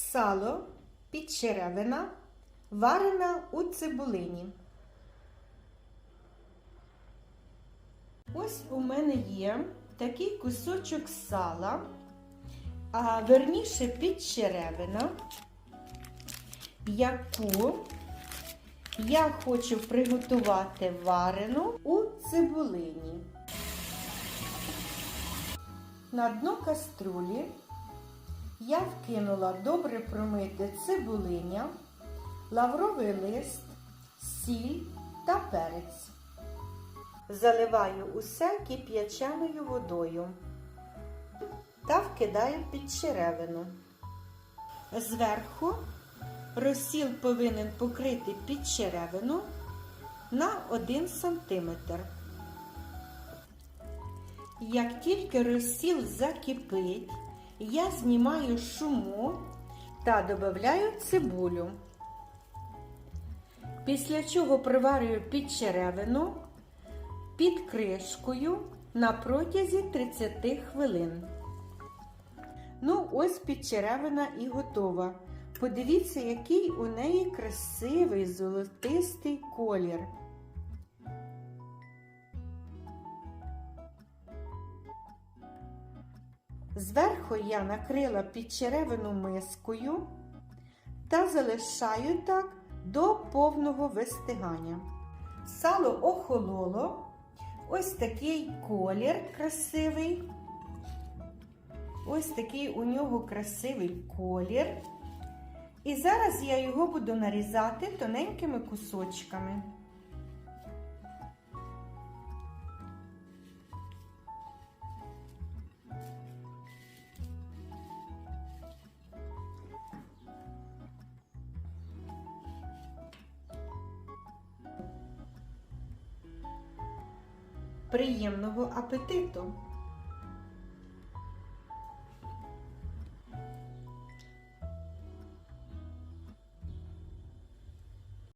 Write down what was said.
сало, підчеревина, варена у цибулині. Ось у мене є такий кусочок сала, а верніше підчеревина, яку я хочу приготувати варену у цибулині. На дно каструлі я вкинула добре промите цибулиня, лавровий лист, сіль та перець. Заливаю усе кип'яченою водою та вкидаю під черевину. Зверху розсіл повинен покрити під черевину на 1 см. Як тільки розсіл закипить, я знімаю шуму та додаю цибулю. Після чого приварюю під черевину під кришкою на протязі 30 хвилин. Ну, ось підчеревина і готова. Подивіться, який у неї красивий золотистий колір. Зверху я накрила підчеревину мискою та залишаю так до повного вистигання. Сало охололо, ось такий колір красивий. Ось такий у нього красивий колір. І зараз я його буду нарізати тоненькими кусочками. Приємного апетиту!